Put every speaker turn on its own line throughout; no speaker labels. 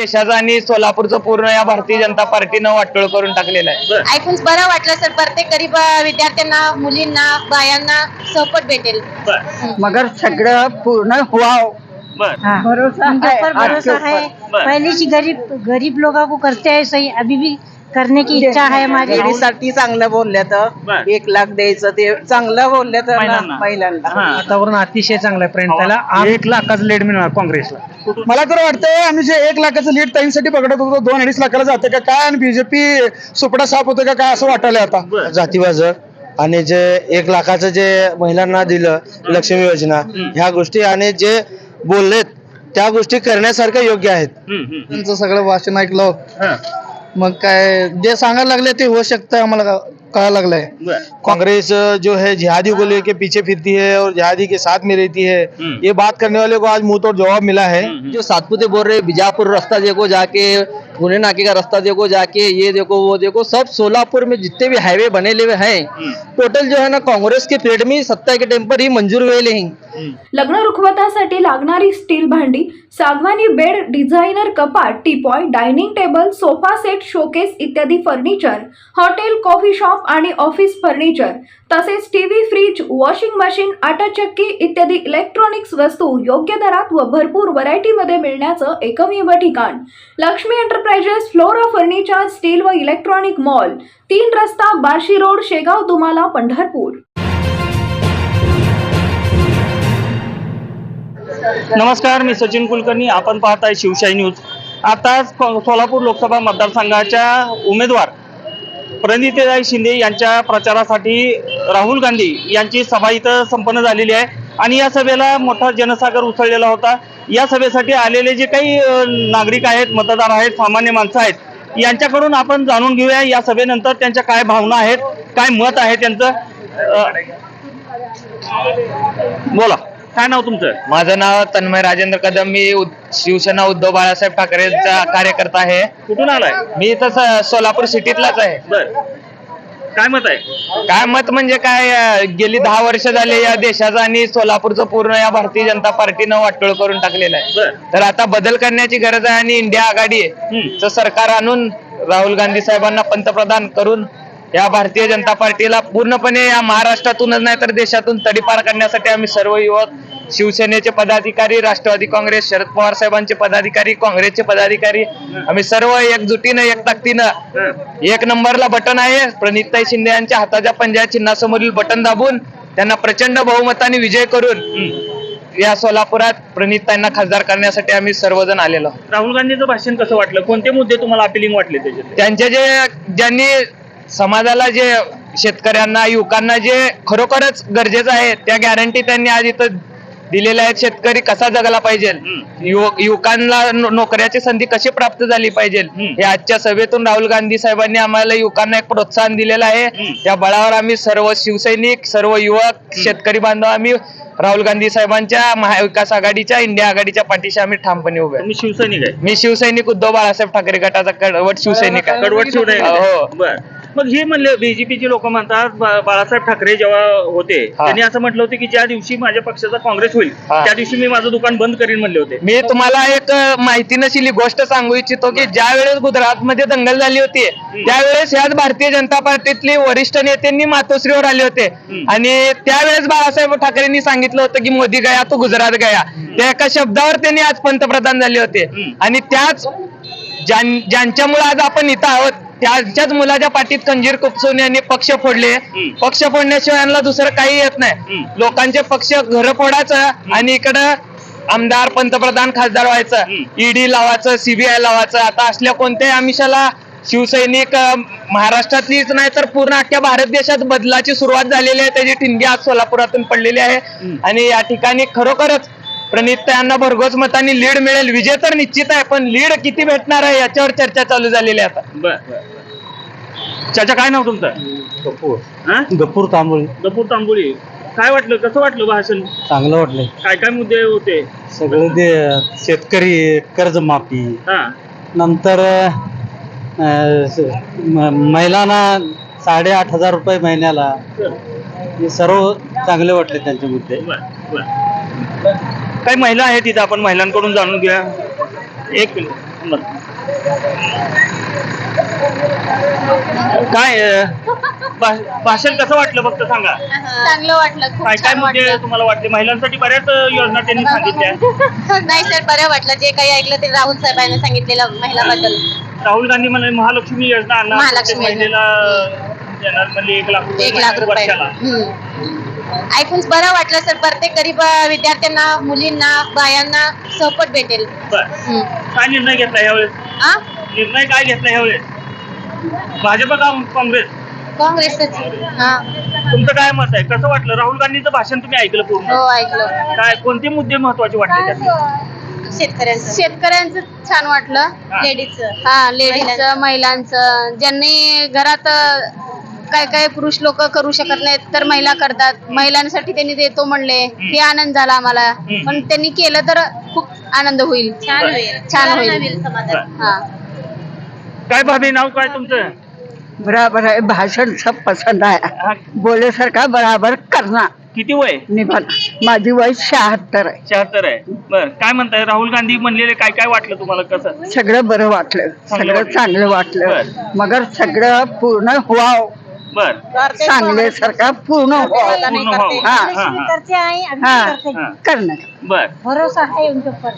देशाचं आणि सोलापूरचं पूर्ण या भारतीय जनता पार्टीनं वाटोळ करून टाकलेलं आहे.
ऐकून बरं वाटलं सर. प्रत्येक गरीब विद्यार्थ्यांना मुलींना बायांना सपोर्ट भेटेल.
बर.
मगर सगळं पूर्ण व्हाव
बर.
भरोसा है
भरोसा। है. पहले से गरीब गरीब लोगों को करते हैं सही अभी भी करने की इच्छा है हमारी
लेडीजसाठी चांगलं बोलल्या. तर एक लाख द्यायचं ते चांगलं बोलल्या तर
महिलांना.
महिलांना.
हा.
वातावरण अतिशय चांगलं आहे पर्यंत त्याला एक लाखाचं लीड मिळणार काँग्रेसला.
मला तर वाटतंय आम्ही जे एक लाखाचं लीड ताईंसाठी बघत होतो दोन अडीच लाखाला जाते का काय आणि बीजेपी सुपडा साफ होतं का काय असं वाटायला आता?
जातीवाजं आणि जे एक लाखाचं जे महिलांना दिलं लक्ष्मी योजना ह्या गोष्टी आणि जे बोललेत त्या गोष्टी करण्यासारख्या योग्य आहेत.
त्यांचं सगळं भाषण ऐकलं.
हा.
मग काय जे सांगायला लागले ते होऊ शकतं आम्हाला. कळायला लागलंय
बर
कांग्रेस जो है जिहादी को लेके पीछे फिरती है और जिहादी के साथ में रहती है। ये बात करने वाले को आज मुंह तोड़ जवाब मिला है।
जो सातपुते बोल रहे बीजापुर रास्ता देखो जाके पुणे नाके का रास्ता देखो जाके ये देखो वो देखो सब सोलापुर में जितने भी हाईवे बने हुए हैं टोटल जो है ना कांग्रेस के पीरियड में सत्ता के टाइम पर ही मंजूर हुए हैं।
हम्म.
लग्न रुखवतासाठी लागणारी स्टील भांडी सागवानी बेड डिझायनर कपाट teapoy dining table sofa set showcase इत्यादी फर्निचर हॉटेल कॉफी शॉप आणि ऑफिस फर्निचर तसेच टीव्ही फ्रीज वॉशिंग मशीन आटा चक्की इत्यादी इलेक्ट्रॉनिक्स वस्तू योग्य दरात व भरपूर व्हरायटीमध्ये मिळण्याचं एकमेव ठिकाण. Lakshmi enterprises Flora furniture steel व इलेक्ट्रॉनिक मॉल तीन रस्ता बार्शी रोड शेगाव दुमाला पंढरपूर.
नमस्कार मी सचिन कुलकर्णी आपण पाहताय शिवशाही न्यूज आता सोलापूर लोकसभा मतदारसंघाच्या उमेदवार प्रणितीताई शिंदे यांच्या प्रचारासाठी राहुल गांधी यांची सभा इथं संपन्न झालेली आहे. आणि या सभेला मोठा जनसागर उसळलेला होता. या सभेसाठी आलेले जे काही नागरिक आहेत मतदार आहेत सामान्य माणसं आहेत यांच्याकडून आपण जाणून घेऊया या सभेनंतर त्यांच्या काय भावना आहेत काय मत आहे त्यांचं. बोला. काय नाव तुमचं?
माझं नाव तन्मय राजेंद्र कदम. मी उद- शिवसेना उद्धव बाळासाहेब ठाकरेंचा कार्यकर्ता आहे.
कुठून आलाय?
मी इथं स- सोलापूर सिटीतलाच आहे.
बर. काय मत आहे?
काय मत म्हणजे काय अं, गेली दहा वर्ष झाले या देशाचं आणि सोलापूरचं पूर्ण या भारतीय जनता पार्टीनं वाटोळ करून टाकलेलं आहे.
बर.
तर आता बदल करण्याची गरज आहे आणि इंडिया आघाडी
हम्म.
चं सरकार आणून राहुल गांधी साहेबांना पंतप्रधान करून या भारतीय जनता पार्टीला पूर्णपणे या महाराष्ट्रातूनच नाही तर देशातून तडीपार करण्यासाठी आम्ही सर्व युवक शिवसेनेचे पदाधिकारी राष्ट्रवादी काँग्रेस शरद पवार साहेबांचे पदाधिकारी काँग्रेसचे पदाधिकारी आम्ही सर्व एकजुटीनं एक ताकदीनं एक नंबरला बटन आहे. प्रणिताई शिंदे यांच्या हाताच्या पंजा चिन्हासमोरील बटन दाबून त्यांना प्रचंड बहुमताने विजय करून या सोलापुरात प्रणिताईंना खासदार करण्यासाठी आम्ही सर्वजण आलेलो.
राहुल गांधीचं भाषण कसं वाटलं? कोणते मुद्दे तुम्हाला अपिलिंग वाटले
त्यांचे जे ज्यांनी समाजाला जे शेतकऱ्यांना युवकांना जे खरोखरच गरजेचं आहे त्या गॅरंटी त्यांनी आज इथं दिलेल्या आहेत. शेतकरी कसा जगला पाहिजे? युवक युवकांना नोकऱ्याची संधी कशी प्राप्त झाली पाहिजे? हे आजच्या सभेतून राहुल गांधी साहेबांनी आम्हाला युवकांना एक प्रोत्साहन दिलेलं आहे. त्या बळावर आम्ही सर्व शिवसैनिक सर्व युवक शेतकरी बांधव आम्ही राहुल गांधी साहेबांच्या महाविकास आघाडीच्या इंडिया आघाडीच्या पाठीशी आम्ही ठामपणे उभे.
तुम्ही शिवसैनिक आहे.
मी शिवसैनिक उद्धव बाळासाहेब ठाकरे गटाचा कडवट शिवसैनिक आहे.
कडवट शिवसैनिक
हो.
मग हे म्हणले बीजेपीचे लोक म्हणतात बा- बाळासाहेब ठाकरे जेव्हा होते
हा.
त्यांनी असं म्हटलं होतं की ज्या दिवशी माझ्या पक्षाचा काँग्रेस होईल
हा.
त्या दिवशी मी माझं दुकान बंद करीन म्हणले होते.
मी तुम्हाला एक अ, माहिती नसलेली गोष्ट सांगू इच्छितो की ज्या वेळेस गुजरात मध्ये दंगल झाली होती त्यावेळेस याच भारतीय जनता पार्टीतले वरिष्ठ नेत्यांनी मातोश्रीवर आले होते. आणि त्यावेळेस बाळासाहेब ठाकरेंनी सांगितलं होतं की मोदी गया तो गुजरात गया. त्या एका शब्दावर त्यांनी आज पंतप्रधान झाले होते. आणि त्याच ज्यां- ज्यांच्यामुळे आज आपण इथं आहोत त्यांच्याच मुलाच्या पाठीत खंजीर खुपसून यांनी पक्ष फोडले. पक्ष फोडण्याशिवाय यांना दुसरं काही येत नाही. लोकांचे पक्ष घर फोडायचं आणि इकडं आमदार पंतप्रधान खासदार व्हायचं. ईडी लावायचं सीबीआय लावायचं. आता असल्या कोणत्याही आमिषाला शिवसैनिक महाराष्ट्रातलीच नाही तर पूर्ण अख्ख्या भारत देशात बदलाची सुरुवात झालेली आहे. त्याची ठिणगी आज सोलापुरातून पडलेली आहे. आणि या ठिकाणी खरोखरच प्रणित यांना भरघोस मतांनी लीड मिळेल. विजय तर निश्चित आहे पण लीड किती भेटणार आहे याच्यावर चर्चा चालू झालेली आहे आता.
चाचा काय नाव तुमचं?
गपूर.
हा?
गपूर तांबोळी.
गपूर तांबोळी. काय वाटलं? कसं वाटलं भाषण?
चांगलं वाटलंय.
काय काय मुद्दे होते?
सगळं ते शेतकरी कर्जमाफी.
हा.
नंतर अं, स- म- महिलांना साडेआठ हजार रुपये महिन्याला. हे सर्व चांगले वाटले त्यांचे मुद्दे.
बर बर. काही महिला आहेत तिथं आपण महिलांकडून जाणून घ्या एक मिनिट काय भाषण कसं वाटलं फक्त सांगा?
चांगलं वाटलं खूप
काय काय
छान वाटलं.
तुम्हाला वाटले? महिलांसाठी बऱ्याच योजना त्यांनी सांगितल्या.
नाही सर बरं वाटलं. जे काही ऐकलं ते राहुल साहेबांनी सांगितलेलं महिलाबद्दल.
राहुल गांधी म्हणाले महालक्ष्मी योजना आणणार.
महालक्ष्मी
प्रत्येक
योजना.
महिलेला देणार म्हणजे एक लाख रुपये
एक लाख रुपये.
वर्षाला.
हम्म. ऐकून बरं वाटलं सर. प्रत्येक गरीब विद्यार्थ्यांना मुलींना बायांना सपोर्ट भेटेल.
बर.
हम्म.
काय निर्णय घेतला यावेळेस?
आ?
निर्णय काय घेतला यावेळेस? भाजप का काँग्रेस?
काँग्रेसच. हा.
तुमचं काय मत आहे? कसं वाटलं? राहुल गांधीचं भाषण तुम्ही ऐकलं पूर्ण?
हो ऐकलं.
काय कोणते मुद्दे महत्त्वाचे वाटले
शेतकऱ्यांचं. शेतकऱ्यांचं छान वाटलं.
हा.
लेडीजचं. हा लेडीजचं महिलांचं. ज्यांनी घरात अं, काय काय पुरुष लोक करू शकत नाहीत तर महिला करतात. महिलांसाठी त्यांनी देतो म्हणले हे आनंद झाला आम्हाला. पण त्यांनी केलं तर खूप आनंद होईल. छान होईल. छान होईल. हा.
काय भाभी नाव काय तुमचं?
बराबर आहे भाषण सब पसंद आहे.
हा,
बोले सरकार बराबर करना
किती वय?
निभाना माझी वय शहात्तर आहे.
शहात्तर आहे. बर. काय म्हणताय? राहुल गांधी म्हणलेले काय काय वाटलं तुम्हाला? कसं?
सगळं बरं वाटलं. सगळं. चांगलं वाटलं. मगर सगळं पूर्ण व्हाव
बर.
चांगले सरकार पूर्ण व्हाव
पूर्ण व्हावं.
हा.
हा, हा.
करते हैं.
हाँ।
हा.
बर.
भरोसा है उनके ऊपर.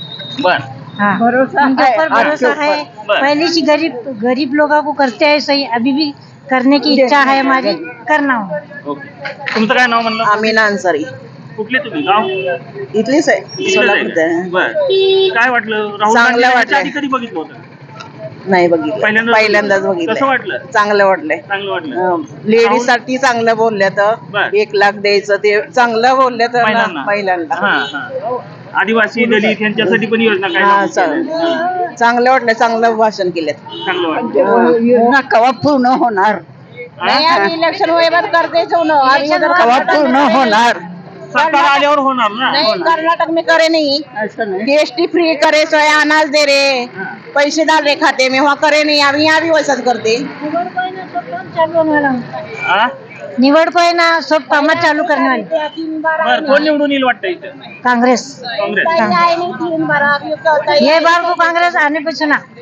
बर.
हाँ।
भरोसा उनके
है,
ऊपर
आपके
भरोसा है
बस।
पहले से गरीब गरीब लोगों को करते हैं सही अभी भी करने की इच्छा है हमारी करना हो.
ओके. तुमचं काय नाव म्हणलं?
आमिना अन्सारी
कुठले तुम्ही? गाव?
इथलीच आहे.
इथलंच
सोलापूरचं
आहे.
आहे.
बर. काय वाटलं? राहुल
चांगलं
गांधी यांच्या
वाटलं.
आधी कधी बघितलं होतं?
नाही बघितलं.
पहिल्यांदाच
पहिल्यांदाच
कसं
बघितलं
वाटलं?
चांगलं वाटलंय.
चांगलं वाटलं.
लेडीजसाठी चांगलं बोलल्या तर
बर.
एक लाख द्यायचं ते चांगलं बोलल्या तर
महिलांना.
ना, महिलांना.
हा हा. आदिवासी दलित यांच्यासाठी पण योजना काय
हा
लागू केल्या?
चांगलं चांगलं वाटलं चांगलं भाषण केलं
चांगलं वाटलं.
योजना कवा पूर्ण होणार?
हा?
इलेक्शन करते
कवा पूर्ण होणार.
सरकार आल्यावर होणार ना?
कर्नाटक में करे नहीं.
असं नाही.
जीएसटी फ्री करे सो यहाँ अनाज दे रहे पैसे डाल रहे खाते में वहाँ करे नहीं अब यहाँ भी वैसा करते
चालू होने वाला
हा?
निवड को है ना सब काम चालू
बर कोण निवडून येईल वाटतं इथं?
कांग्रेस.
काँग्रेस.
ये बार को कांग्रेस आने पे चुना
आणि कसं?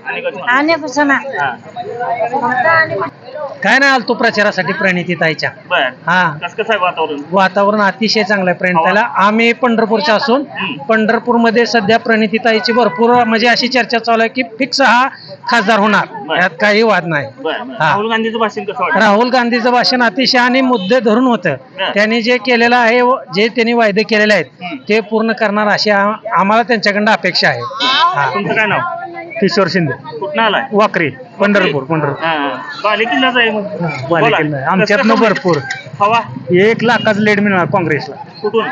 काय नाही आलतो प्रचारासाठी प्रणिती ताईच्या.
बर.
हा.
कसं कसं आहे वातावरण?
वातावरण अतिशय चांगलं आहे प्रणिताला. आम्ही पंढरपूरच्या असून पंढरपूरमध्ये सध्या प्रणितीताईची भरपूर म्हणजे अशी चर्चा चालू आहे की फिक्स हा खासदार होणार. यात काही वाद नाही.
बर
हा.
राहुल गांधीचं भाषण कसं वाटतं?
राहुल गांधीचं भाषण अतिशय आणि मुद्दे धरून होतं. त्यांनी जे केलेलं आहे व जे त्यांनी वायदे केलेले आहेत ते पूर्ण करणार अशी आ- आम्हाला त्यांच्याकडनं अपेक्षा आहे. हा.
तुमचं काय नाव?
किशोर शिंदे.
कुठं आलाय?
वाकरी पंढरपूर पंढरपूर.
हा, हा. बालेकिल्लाच आहे मग.
बालेकिल्ला आहे. आमच्यातनं
कसं-
भरपूर.
हवा?
एक लाखाचं लीड मिळणार काँग्रेसला.
कुठून?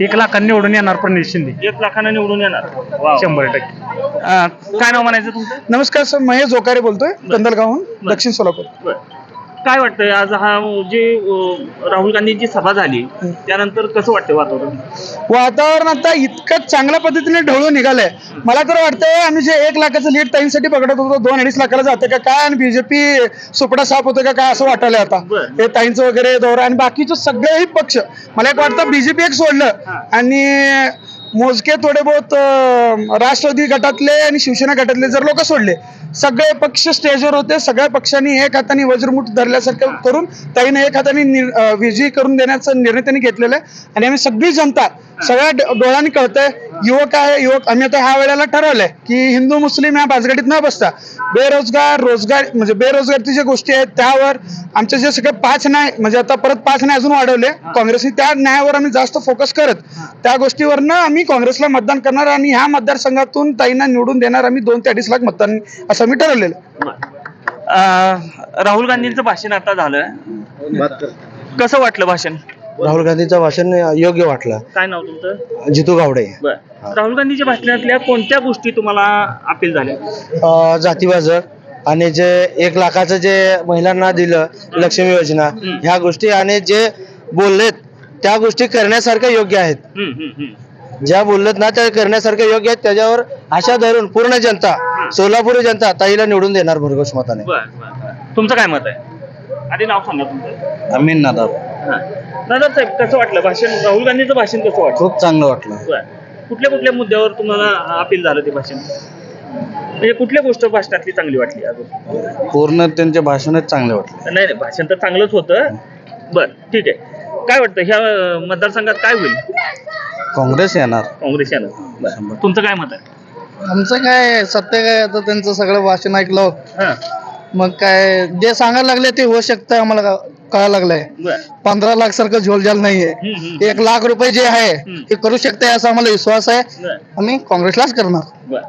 एक लाखांनी निवडून येणार प्रणित शिंदे.
एक लाखानं निवडून येणार. वाव.
शंभर टक्के.
अं, काय नाव म्हणायचं तुमचं?
नमस्कार सर. महेश जोकारे बोलतोय कंदलगावहून दक्षिण सोलापूर.
बरं. काय वाटतंय? आज हा जे राहुल गांधींची सभा झाली त्यानंतर कसं वाटतं वातावरण?
वातावरण आता इतकं चांगल्या पद्धतीने ढवळून निघालंय. मला तर वाटतंय आम्ही जे एक लाखाचं लीड ताईंसाठी बघत होतो दोन अडीच लाखाला जाते का काय? आणि बीजेपी सुपडा साफ होतं का काय असं वाटायलंय आता. हे ताईंचं वगैरे दौरा आणि बाकीचे सगळेही पक्ष. मला एक वाटतं बीजेपी एक सोडलं. आणि मोजके थोडे बहुत राष्ट्रवादी गटातले आणि शिवसेना गटातले जर लोक सोडले सगळे पक्ष स्टेजवर होते. सगळ्या पक्षांनी एक हाताने वज्रमुठ धरल्यासारखं करून ताईने एक हाताने विजयी करून देण्याचा निर्णय त्यांनी घेतलेला आहे. आणि आम्ही सगळी जनता सगळ्या डोळ्यांनी कळतंय युवक आहे युवक आम्ही आता ह्या वेळेला ठरवलंय की हिंदू मुस्लिम या बाजगडीत न बसता बेरोजगार रोजगार म्हणजे बेरोजगारची ज्या गोष्टी आहेत त्यावर आमचे जे सगळे पाच न्याय म्हणजे आता परत पाच न्याय अजून वाढवले. काँग्रेसने त्या न्यायावर आम्ही जास्त फोकस करत त्या गोष्टीवरनं आम्ही काँग्रेसला मतदान करणार आणि ह्या मतदारसंघातून ताईंना निवडून देणार आम्ही दोन ते अडीच लाख मतदान असं आम्ही ठरवलेलं. आहे.
अं, राहुल गांधींचं भाषण आता झालं कसं वाटलं भाषण?
राहुल गांधीचं भाषण योग्य वाटलं.
काय नाव तुमचं?
जितू गावडे.
राहुल गांधीच्या भाषणातल्या कोणत्या गोष्टी तुम्हाला अपील झाल्या?
अं, जातीवाचक आणि जे एक लाखाचं जे महिलांना दिलं लक्ष्मी योजना ह्या गोष्टी आणि जे बोललेत त्या गोष्टी करण्यासारख्या योग्य आहेत. ज्या बोललेत ना त्या करण्यासारख्या योग्य आहेत त्याच्यावर आशा धरून पूर्ण जनता सोलापुरी जनता ताईला निवडून देणार भरघोष मताने.
बर बर, बर. तुमचं काय मत आहे? आधी नाव सांगा तुमचं.
अमीन नादाब.
हा. दादा साहेब कसं वाटलं? भाषण राहुल गांधीचं भाषण कसं वाटलं?
खूप चांगलं वाटलं.
बर. कुठल्या कुठल्या मुद्द्यावर तुम्हाला अपील झालं ते भाषण? म्हणजे कुठल्या गोष्ट भाषणातली चांगली वाटली अजून
पूर्ण त्यांचे भाषणच चांगले वाटले.
नाही नाही भाषण तर चांगलंच होतं. बर ठीक आहे. काय वाटतं? ह्या अं, मतदारसंघात काय होईल?
काँग्रेस येणार.
काँग्रेस यानं बरं. तुमचं काय मत आहे?
आमचं काय सत्य काय आता त्यांचं सगळं भाषण ऐकलं.
हा.
मग काय जे सांगायला लागले ते होऊ शकतं आम्हाला का- कळायला लागलंय.
बर.
पंधरा लाख सारखं झोलझाल नाहीये. एक लाख रुपये जे आहे. ते करू शकते असा आम्हाला विश्वास आहे.
बर.
आम्ही काँग्रेसलाच करणार.
बर.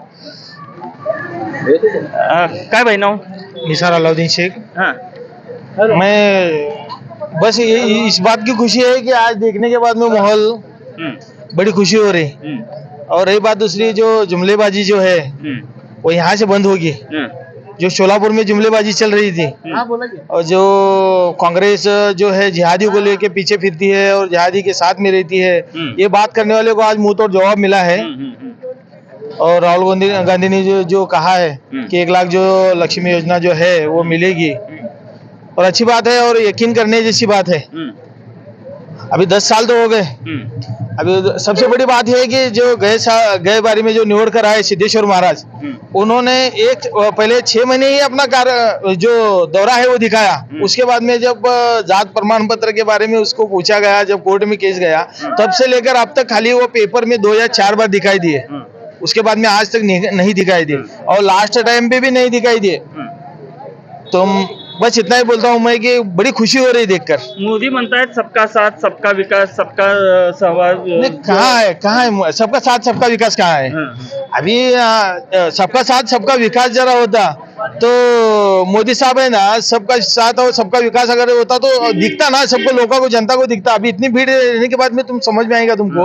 अं, काय भाई नाव?
निसार अलाउद्दीन शेख.
हा.
मैं बस ये इस बात की खुशी है कि आज देखने के बाद में माहौल
हम्म,
बड़ी खुशी हो रही।
हम्म,
और रही बात दूसरी जो जुमलेबाजी जो है
हम्म,
वो यहाँ से बंद होगी।
हम्म,
जो शोलापुर में जुमलेबाजी चल रही थी और जो कांग्रेस जो है जिहादी को लेके पीछे फिरती है और जिहादी के साथ में रहती है
हम्म।
ये बात करने वाले को आज मुँह तोड़ जवाब मिला है।
हम्म।
और राहुल गांधी गांधी ने जो जो कहा है। कि एक लाख जो लक्ष्मी योजना जो है वो मिलेगी। और अच्छी बात है और यकीन करने जैसी बात है। अभी दस साल तो हो गए।
हम्म,
अभी सबसे बड़ी बात यह है कि जो गए गए बारी में जो निवड़ कर आए सिद्धेश्वर महाराज
हम्म,
उन्होंने एक पहले छह महीने ही अपना कार्य जो दौरा है वो दिखाया।
हम्म।
उसके बाद में जब जात प्रमाण पत्र के बारे में उसको पूछा गया जब कोर्ट में केस गया तब से लेकर अब तक खाली वो पेपर में दो या चार बार दिखाई दिए। उसके बाद में आज तक नहीं दिखाई दिए। और लास्ट टाइम पे भी नहीं दिखाई दिए. तो बस इतना ही बोलता हूँ मैं कि बड़ी खुशी हो रही देखकर।
मोदी बनता है सबका साथ सबका विकास सबका सहवास अं,
कहाँ है कहाँ है? सबका साथ सबका विकास कहाँ है?
हाँ, हाँ.
अभी सबका साथ सबका विकास जरा होता तो मोदी साहब है ना सबका साथ और सबका विकास अगर होता तो दिखता ना सबको लोगों को जनता को दिखता। अभी इतनी भीड़ रहने के बाद में तुम समझ में आएगा तुमको।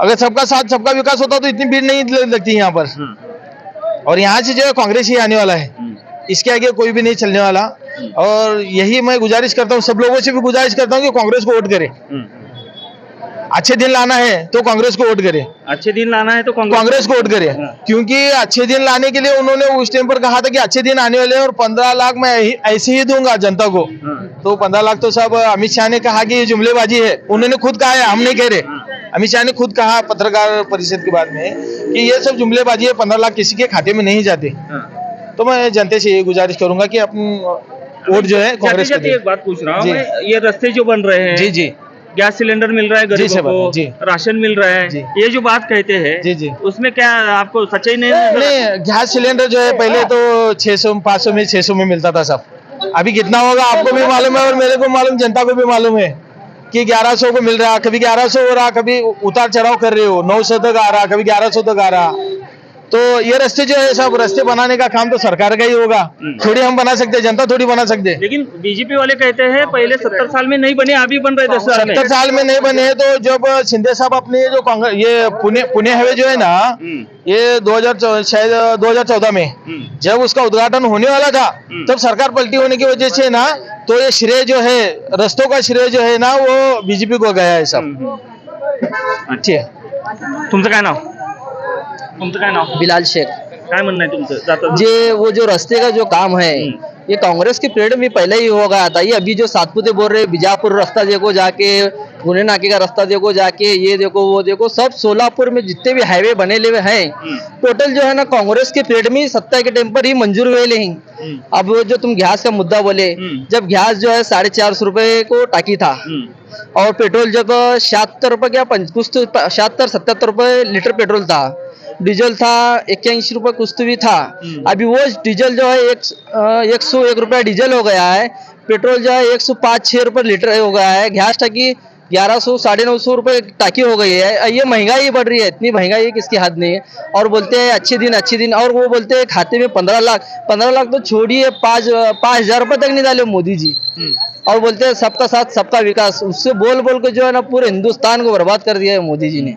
अगर सबका साथ सबका विकास होता तो इतनी भीड़ नहीं लगती यहाँ पर।
हम्म,
और यहाँ से जो है कांग्रेस ही आने वाला है।
हम्म.
इसके आगे कोई भी नहीं चलने वाला। और यही मैं गुजारिश करता हूँ सब लोगों से भी गुजारिश करता हूँ कि कांग्रेस को वोट करे।
हम्म.
अच्छे दिन लाना है तो कांग्रेस को वोट करे।
अच्छे दिन लाना है तो कांग्रेस
को वोट करे।
हाँ.
क्योंकि अच्छे दिन लाने के लिए उन्होंने उस टाइम पर कहा था कि अच्छे दिन आने वाले हैं और पंद्रह लाख मैं ऐसे ही दूँगा जनता को।
हाँ.
तो पंद्रह लाख तो सब अमित शाह ने कहा कि ये जुमलेबाजी है। उन्होंने खुद कहा है हम नहीं कह रहे। अमित शाह ने खुद कहा पत्रकार परिषद के बाद में कि ये सब जुमलेबाजी है पंद्रह लाख किसी के खाते में नहीं जाते।
हाँ.
तो मैं जनते से ये गुजारिश करूँगा कि अपन वोट जो है कांग्रेस को
एक बात पूछ रहा हूँ ये रास्ते जो बन रहे हैं
जी जी
गैस सिलेंडर मिल रहा है गरीबों
जी।
को राशन मिल रहा है। ये जो बात कहते हैं
जी, जी।
उसमें क्या आपको सच्चाई नहीं
नहीं गैस सिलेंडर जो है पहले तो छह सौ 600 500 में 600 में मिलता था सब अभी कितना होगा आपको भी मालूम है और मेरे को मालूम जनता को भी मालूम है कि 1100 को मिल रहा कभी 1100 हो रहा कभी उतार चढ़ाव कर रहे हो 900 तक आ रहा कभी 1100 तक आ रहा तो ये रास्ते जो है सब रास्ते बनाने का काम तो सरकार का ही होगा।
हम्म।
थोड़ी हम बना सकते हैं जनता थोड़ी बना सकते। हैं
लेकिन बीजेपी वाले कहते हैं पहले सत्तर साल में नहीं बने अभी बन रहे
सत्तर साल में नहीं बने तो जब शिंदे साहब अपने जो कांग्रेस ये पुणे पुणे हवे जो है ना
हम्म,
ये 2000 शायद 2014 में
हम्म,
जब उसका उद्घाटन होने वाला था। तब सरकार पलटी होने की वजह से ना तो ये श्रेय जो है रस्तों का श्रेय जो है ना वो बीजेपी को गया है सब. ठीक है।
तुमचं काय नाव तुमचं काय नाव?
बिलाल शेख.
काय म्हणणं आहे तुमचं? जाता
जे वो जो रास्ते का जो काम है
हम्म.
ये कांग्रेस के पीरियड में पहले ही हो गया था ये अभी जो सातपुते बोल रहे बीजापुर रास्ता देखो जाके गुने नाके का रास्ता देखो जाके ये देखो वो देखो सब सोलापुर में जितने भी हाईवे बने हुए हैं
हम्म,
टोटल जो है ना कांग्रेस के पीरियड में सत्ता के टाइम पर ही मंजूर हुए नहीं
हम्म,
अब वो जो तुम गैस का मुद्दा बोले
हम्म.
जब गैस जो है साढ़े चार सौ रुपए को टाकी था
हम्म,
और पेट्रोल जब छिहत्तर रुपए क्या कुछ तो छिहत्तर सत्तर रुपए लीटर पेट्रोल था डीजल था इक्यासी रुपए कुछ तो भी था।
हम्म.
अभी वो डीजल जो है एक एक सौ एक रुपया डीजल हो गया है। पेट्रोल जो है एक सौ पाँच छः रुपये लीटर हो गया है। गैस टाकी ग्यारह सौ साढ़े नौ सौ रुपये टाकी हो गई है। ये महँगाई बढ़ रही है इतनी महँगाई किसकी हद नहीं है। और बोलते हैं अच्छे दिन अच्छे दिन। और वो बोलते हैं खाते में पंद्रह लाख पंद्रह लाख तो छोड़िए पाँच पाँच हज़ार रुपये तक नहीं डाले मोदी जी।
हम्म.
और बोलते हैं सबका साथ सबका विकास। उससे बोल बोल के जो है ना पूरे हिंदुस्तान को बर्बाद कर दिया है मोदी जी ने।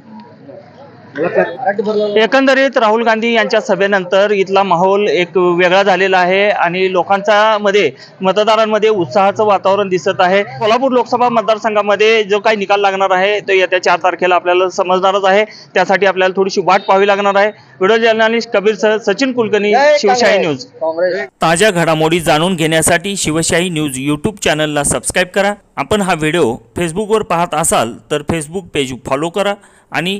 एकंदरीत राहुल गांधी यांच्या सभेनंतर इथला माहोल एक वेगळा झालेला आहे आणि लोकांचा मध्ये मतदारांमध्ये उत्साहाचं वातावरण दिसत आहे. कोल्हापूर लोकसभा मतदारसंघामध्ये जो काही निकाल लागणार आहे तो येत्या चार तारखेला आपल्याला समजणारच आहे. त्यासाठी आपल्याला थोडीशी वाट पाहावी लागणार आहे. Video journalist Kabir sir Sachin Kulkarni Shivshahi news. ताज्या घडामोडी जाणून घेण्यासाठी शिवशाही न्यूज यूट्यूब चॅनलला सबस्क्राईब करा. आपण हा व्हिडिओ फेसबुकवर पाहत असाल तर फेसबुक पेज फॉलो करा आणि